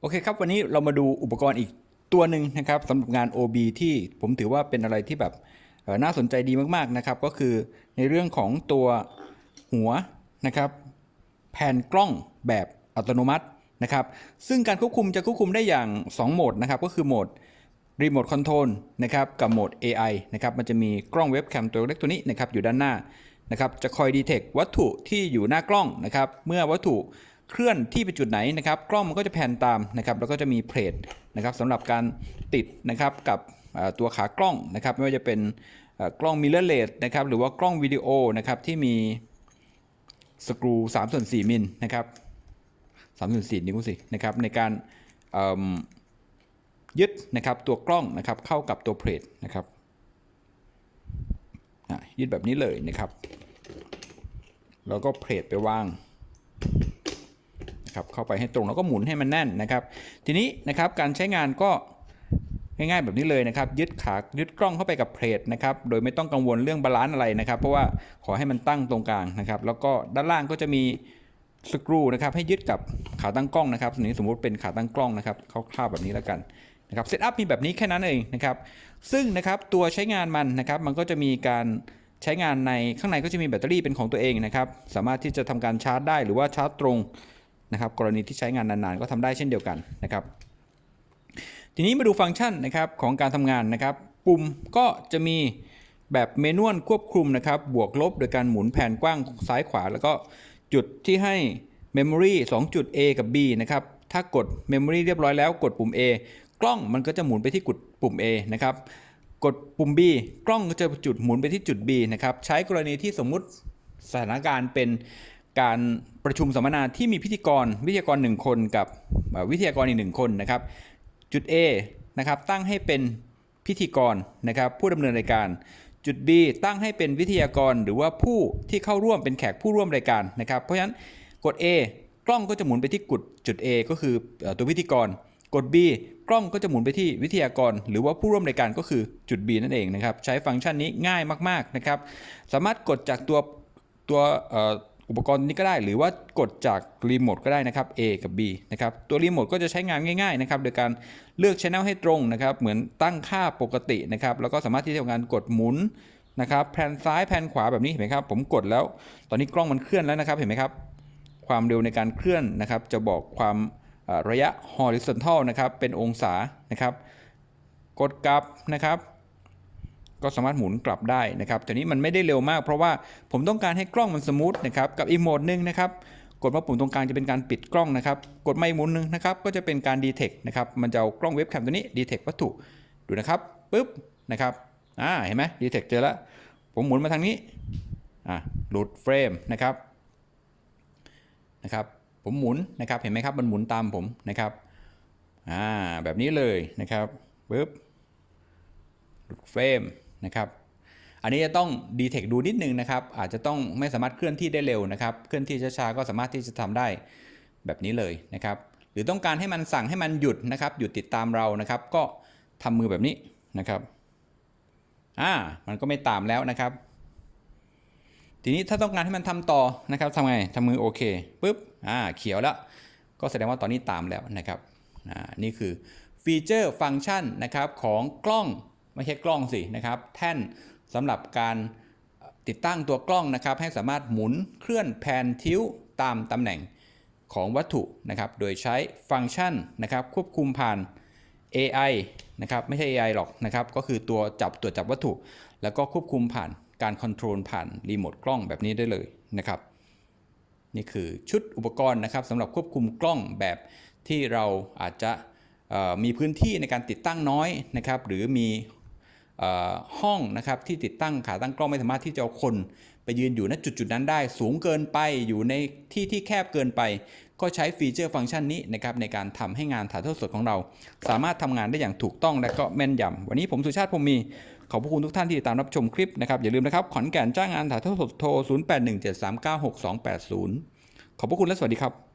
โอเคครับ วันนี้เรามาดูอุปกรณ์อีกตัวหนึ่งนะครับสำหรับงาน OB ที่ผมถือว่าเป็นอะไรที่แบบน่าสนใจดีมากๆนะครับ ก็คือในเรื่องของตัวหัวนะครับแผ่นกล้องแบบอัตโนมัตินะครับ ซึ่งการควบคุมจะควบคุมได้อย่าง 2 โหมดนะครับ ก็คือโหมดรีโมทคอนโทรลนะครับกับโหมด AI นะครับมันจะมีกล้องเว็บแคมตัวเล็กตัวนี้นะครับอยู่ด้านหน้านะครับจะคอยดีเทควัตถุที่อยู่หน้ากล้องนะครับเมื่อวัตถุ เคลื่อนที่ไปจุดไหนนะครับกล้องมันก็จะแผ่นตามนะครับแล้วก็จะมีเพลทนะครับสำหรับการติดนะครับกับตัวขากล้องนะครับไม่ว่าจะเป็นกล้องมิเรอร์เลสนะครับหรือว่ากล้องวิดีโอนะครับที่มีสกรู3ส่วน4มิลนะครับ3ส่วน4นิ้วสินะครับในการยึดนะครับตัวกล้องนะครับเข้ากับตัวเพลทนะครับยึดแบบนี้เลยนะครับ แล้วก็เพลทไปวาง นะครับเข้าไปให้ตรงแล้วก็หมุนให้มันแน่นนะครับ ทีนี้นะครับการใช้งานก็ง่ายๆแบบนี้เลยนะครับ ยึดขายึดกล้องเข้าไปกับเพลทนะครับโดยไม่ต้องกังวลเรื่องบาลานซ์อะไรนะครับ เพราะว่าขอให้มันตั้งตรงกลางนะครับ แล้วก็ด้านล่างก็จะมีสกรูนะครับให้ยึดกับขาตั้งกล้องนะครับอันนี้สมมุติเป็นขาตั้งกล้องนะครับคร่าวๆแบบนี้แล้วกันนะครับเซตอัพมีแบบนี้แค่นั้นเองนะครับ ซึ่งนะครับตัวใช้งานมันนะครับมันก็จะมีการใช้งานในข้างในก็จะมีแบตเตอรี่เป็นของตัวเองนะครับ สามารถที่จะทำการชาร์จได้หรือว่าชาร์จตรง นะครับกรณีที่ใช้งานนานๆ ก็ทำได้เช่นเดียวกันนะครับ ทีนี้มาดูฟังก์ชันนะครับของการทำงานนะครับ ปุ่มก็จะมีแบบเมนวลควบคุมนะครับ บวกลบโดยการหมุนแผ่นกว้างซ้ายขวา แล้วก็จุดที่ให้ Memory 2 จุด A กับ B นะครับ ถ้ากด Memory เรียบร้อยแล้วกดปุ่ม A กล้องมันก็จะหมุนไปที่กดปุ่ม A นะครับ กดปุ่ม B กล้องก็จะจุดหมุนไปที่จุด B นะครับ ใช้กรณีที่สมมุติสถานการณ์เป็น การประชุมสัมมนาที่มีพิธีกรวิทยากร 1 คนกับวิทยากรอีกหนึ่งคนนะครับ จุด A นะครับตั้งให้เป็นพิธีกรนะครับผู้ดำเนินรายการ จุด B ตั้งให้เป็นวิทยากรหรือว่าผู้ที่เข้าร่วมเป็นแขกผู้ร่วมรายการนะครับ เพราะฉะนั้นกด A กล้องก็จะหมุนไปที่กุดจุด A ก็คือตัวพิธีกร กด B กล้องก็จะหมุนไปที่วิทยากร หรือว่าผู้ร่วมรายการก็คือจุด B นั่นเองนะครับ ใช้ฟังก์ชันนี้ง่ายมาก ๆ นะครับ สามารถกดจากตัวตัว อุปกรณ์นี้ก็ได้ หรือว่ากดจากรีโมทก็ได้นะครับ A กับ B นะครับตัวรีโมทก็จะใช้งานง่ายๆนะครับโดยการเลือกช anel ให้ตรงนะครับเหมือนตั้งค่าปกตินะครับแล้วก็สามารถที่จะทำงานกดหมุนนะครับแผ่นซ้ายแผ่นขวาแบบนี้เห็นไหมครับผมกดแล้ว ตอนนี้กล้องมันเคลื่อนแล้วนะครับเห็นไหมครับความเร็วในการเคลื่อนนะครับ จะบอกความระยะ horizontal นะครับเป็นองศานะครับ กดกลับนะครับ ก็สามารถหมุนกลับได้นะครับแต่นี้มันไม่ได้เร็วมาก เพราะว่าผมต้องการให้กล้องมันสมูทนะครับกับอีกโหมดหนึ่งนะครับกดมาปุ่มตรงกลางจะเป็นการปิดกล้องนะครับ กดไมาอีกหมุนหนึ่งนะครับ ก็จะเป็นการดีเทคนะครับ มันจะเอากล้องเว็บแคมตัวนี้ดีเทควัตถุ ดูนะครับปุ๊บนะครับ อ่า เห็นไหมดีเทคเจอแล้ว ผมหมุนมาทางนี้ อ่าหลุดเฟรมนะครับ นะครับ ผมหมุนนะครับ เห็นไหมครับ มันหมุนตามผมนะครับ อ่า แบบนี้เลยนะครับปุ๊บ หลุดเฟรม นะครับอันนี้จะต้องดีเทคดูนิดนึงนะครับ อาจจะต้องไม่สามารถเคลื่อนที่ได้เร็วนะครับ เคลื่อนที่ช้าๆก็สามารถที่จะทำได้แบบนี้เลยนะครับ หรือต้องการให้มันสั่งให้มันหยุดนะครับ หยุดติดตามเรานะครับ ก็ทำมือแบบนี้นะครับอ่ามันก็ไม่ตามแล้วนะครับ ทีนี้ถ้าต้องการให้มันทำต่อนะครับทำไงทำมือโอเคปุ๊บอ่าเขียวแล้ว ก็แสดงว่าตอนนี้ตามแล้วนะครับอ่านี่คือฟีเจอร์ฟังก์ชันนะครับของกล้อง ไม่ใช่กล้องสินะครับ แท่นสำหรับการติดตั้งตัวกล้องนะครับ ให้สามารถหมุนเคลื่อนแผนทิ้วตามตำแหน่งของวัตถุนะครับ โดยใช้ฟังก์ชันนะครับ ควบคุมผ่าน AI นะครับ ไม่ใช่ AI หรอกนะครับ ก็คือตัวจับตัวจับวัตถุ แล้วก็ควบคุมผ่านการคอนโทรลผ่านรีโมทกล้องแบบนี้ได้เลยนะครับ นี่คือชุดอุปกรณ์นะครับสำหรับควบคุมกล้องแบบที่เราอาจจะมีพื้นที่ในการติดตั้งน้อยนะครับ หรือมี ห้องนะครับที่ติดตั้งขาตั้งกล้องไม่สามารถที่จะเอาคนไปยืนอยู่ณจุดจุดนั้นได้ สูงเกินไปอยู่ในที่ที่แคบเกินไป ก็ใช้ฟีเจอร์ฟังก์ชันนี้นะครับในการทำให้งานถ่ายทอดสดของเรา สามารถทำงานได้อย่างถูกต้องและก็แม่นยำวันนี้ผมสุชาติพรมมี ขอบพระคุณทุกท่านที่ติดตามรับชมคลิปนะครับอย่าลืมนะครับขอนแก่นจ้างงานถ่ายทอดสดโทร 0817396280 ขอบพระคุณและสวัสดีครับ